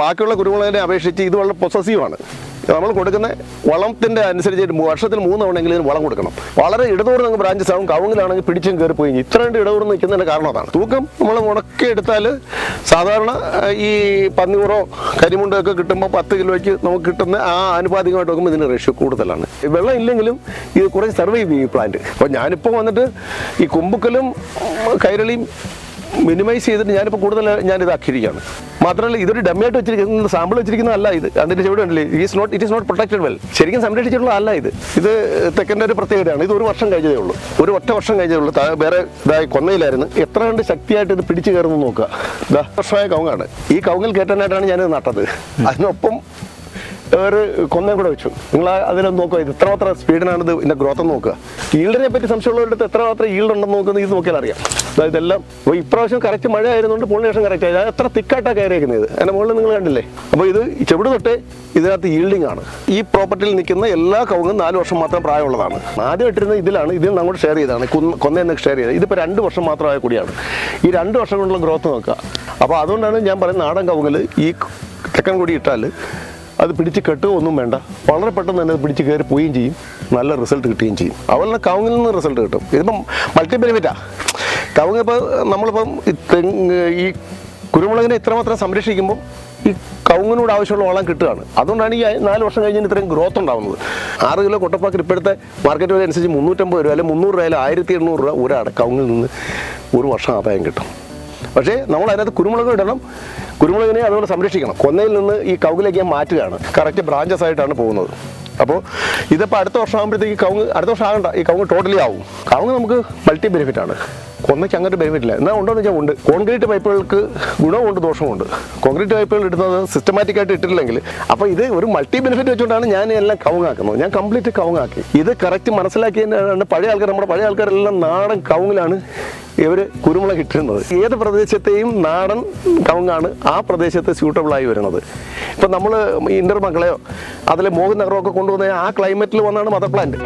ബാക്കിയുള്ള കുരുമുളകിനെ അപേക്ഷിച്ച് ഇത് വളരെ പൊസസീവാണ് നമ്മൾ കൊടുക്കുന്ന വളത്തിന്റെ അനുസരിച്ച് വർഷത്തിൽ മൂന്ന് തവണയെങ്കിലും വളം കൊടുക്കണം. വളരെ ഇടതൂർന്ന് ബ്രാഞ്ചസ് ആവും കവുങ്ങിലാണെങ്കിൽ പിടിച്ചും കയറി പോയി. ഇത്ര കണ്ട് ഇടതൂർന്ന് നിൽക്കുന്നതിന്റെ കാരണം അതാണ്. തൂക്കം നമ്മൾ ഉണക്കി എടുത്താൽ സാധാരണ ഈ പന്നിയൂറോ കരിമുണ്ടൊക്കെ കിട്ടുമ്പോൾ പത്ത് കിലോയ്ക്ക് നമുക്ക് കിട്ടുന്ന ആ ആനുപാതികമായിട്ട് നോക്കുമ്പോൾ ഇതിന് റേഷ്യോ കൂടുതലാണ്. വെള്ളം ഇല്ലെങ്കിലും ഇത് കുറച്ച് സർവൈവ് ചെയ്യും ഈ പ്ലാന്റ് അപ്പോൾ ഞാനിപ്പോൾ വന്നിട്ട് ഈ കുമ്പുക്കലും കൈരളിയും മിനിമൈസ് ചെയ്തിട്ട് ഞാനിപ്പോൾ കൂടുതൽ ഞാൻ ഇതാക്കിയിരിക്കുകയാണ് മാത്രമല്ല ഇതൊരു ഡമ്മിയായിട്ട് വെച്ചിരിക്കുന്ന സാമ്പിൾ വെച്ചിരിക്കുന്നതല്ല ഇത്. അതിന്റെ ചെവിടെ ഉണ്ടല്ലേ it not it is not protected well ശരിക്കും സംരക്ഷിച്ചിട്ടുള്ള അല്ല ഇത്. ഇത് തെക്കന്റെ ഒരു പ്രത്യേകതയാണ്. ഇത് ഒരു വർഷം കഴിഞ്ഞതേ ഉള്ളൂ. ഒരു ഒറ്റ വർഷം കഴിഞ്ഞതേ ഉള്ളൂ. വേറെ ഇതായി കൊന്നയിലായിരുന്നു എത്ര കണ്ട് ശക്തിയായിട്ട് ഇത് പിടിച്ചു കയറുന്നു നോക്കുക. വർഷമായ ഈ കവുങ്ങിൽ കയറ്റാനായിട്ടാണ് ഞാനിത് നട്ടത്. അതിനൊപ്പം ഒരു കൊന്നയും കൂടെ വെച്ചു. നിങ്ങൾ അതിലൊന്ന് നോക്കുക ഇത് എത്രമാത്രം സ്പീഡിനാണ് ഇത് ഇതിന്റെ ഗ്രോത്ത് നോക്കുക ഈൽഡിനെ പറ്റി സംശയമുള്ളവരുടെ എത്രമാത്രം ഈൽഡ് ഉണ്ടെന്ന് നോക്കുന്നത് ഇത് നോക്കിയാൽ അറിയാം. അതായത് ഇതെല്ലാം അപ്പോൾ ഇപ്രാവശ്യം കറക്റ്റ് മഴ ആയതുകൊണ്ട് പോളിനേഷൻ കറക്റ്റ് ആയത് എത്ര തിക്കായിട്ടാണ് കയറിയിരിക്കുന്നത് ഇത്. അതിന്റെ മുകളിൽ നിങ്ങൾ കണ്ടില്ലേ? അപ്പോൾ ഇത് ചെവിട് തൊട്ടേ ഇതിനകത്ത് ഈൽഡിംഗ് ആണ്. ഈ പ്രോപ്പർട്ടിയിൽ നിൽക്കുന്ന എല്ലാ കവുങ്ങും നാല് വർഷം മാത്രം പ്രായമുള്ളതാണ്. ആദ്യം ഇട്ടിരുന്ന ഇതിലാണ്. ഇതിൽ അങ്ങോട്ട് ഷെയർ ചെയ്തതാണ്. കൊന്നേന്ന് ഷെയർ ചെയ്തത്. ഇതിപ്പോൾ രണ്ട് വർഷം മാത്രമായ കൂടിയാണ്. ഈ രണ്ട് വർഷം കൊണ്ടുള്ള ഗ്രോത്ത് നോക്കുക. അപ്പോൾ അതുകൊണ്ടാണ് ഞാൻ പറയുന്നത് നാടൻ കവുങ്ങിൽ ഈ തെക്കൻ കൂടി ഇട്ടാൽ അത് പിടിച്ച് കെട്ടുക ഒന്നും വേണ്ട. വളരെ പെട്ടെന്ന് തന്നെ അത് പിടിച്ച് കയറി പോവുകയും ചെയ്യും. നല്ല റിസൾട്ട് കിട്ടുകയും ചെയ്യും. അതുപോലെ തന്നെ കവുങ്ങിൽ നിന്ന് റിസൾട്ട് കിട്ടും. ഇതിപ്പം മൾട്ടി ബെനിഫിറ്റാ കവുങ്ങ് ഇപ്പോൾ നമ്മളിപ്പം ഈ കുരുമുളകിനെ ഇത്രമാത്രം സംരക്ഷിക്കുമ്പോൾ ഈ കവുങ്ങിനോട് ആവശ്യമുള്ള വളം കിട്ടുകയാണ്. അതുകൊണ്ടാണ് ഈ നാല് വർഷം കഴിഞ്ഞാൽ ഇത്രയും ഗ്രോത്ത് ഉണ്ടാകുന്നത് ആറ് കിലോ കൊട്ടപ്പാക്കിൽ ഇപ്പോഴത്തെ മാർക്കറ്റ് വില അനുസരിച്ച് മുന്നൂറ്റമ്പത് രൂപ അല്ലെങ്കിൽ മുന്നൂറ് രൂപ അല്ലെങ്കിൽ ആയിരത്തി എണ്ണൂറ് രൂപ ഒരാടെ കവുങ്ങിൽ നിന്ന് ഒരു വർഷം ആദായം കിട്ടും. പക്ഷേ നമ്മൾ അതിനകത്ത് കുരുമുളക് ഇടണം. കുരുമുളകിനെ അതുപോലെ സംരക്ഷിക്കണം. കൊന്നയിൽ നിന്ന് ഈ കൗകിലേക്ക് ഞാൻ മാറ്റുകയാണ്. കറക്റ്റ് ബ്രാഞ്ചസ് ആയിട്ടാണ് പോകുന്നത്. അപ്പോൾ ഇതിപ്പോൾ അടുത്ത വർഷം ആകുമ്പോഴത്തേക്ക് കവുങ്ങ് അടുത്ത വർഷം ആകണ്ട. ഈ കവുങ്ങ് ടോട്ടലി ആവും. കവുങ്ങ് നമുക്ക് മൾട്ടി ബെനിഫിറ്റ് ആണ്. കൊന്നയ്ക്ക് അങ്ങനെ ബെനിഫിറ്റില്ല എന്നാൽ ഉണ്ടോ എന്ന് വെച്ചാൽ ഉണ്ട്. കോൺക്രീറ്റ് പൈപ്പുകൾക്ക് ഗുണമുണ്ട് ദോഷമുണ്ട്. കോൺക്രീറ്റ് പൈപ്പുകൾ ഇടുന്നത് സിസ്റ്റമാറ്റിക് ആയിട്ട് ഇട്ടിട്ടില്ലെങ്കിൽ അപ്പോൾ ഇത് ഒരു മൾട്ടി ബെനിഫിറ്റ് വെച്ചുകൊണ്ടാണ് ഞാൻ എല്ലാം കവുങ്ങാക്കുന്നത്. ഞാൻ കംപ്ലീറ്റ് കവുങ്ങാക്കി. ഇത് കറക്റ്റ് മനസ്സിലാക്കിയതിനാണ് പഴയ ആൾക്കാർ നമ്മുടെ പഴയ ആൾക്കാരെല്ലാം നാടൻ കവുങ്ങിലാണ് ഇവർ കുരുമുളക് ഇട്ടിരുന്നത്. ഏത് പ്രദേശത്തെയും നാടൻ കവുങ്ങാണ് ആ പ്രദേശത്ത് സ്യൂട്ടബിളായി വരുന്നത്. ഇപ്പം നമ്മൾ ഇന്റർ മക്കളെയോ അതിലെ മോഹൻ നഗരമൊക്കെ കൊണ്ടുവന്ന ആ ക്ലൈമറ്റിൽ വന്നാണ് മദർ പ്ലാന്റ്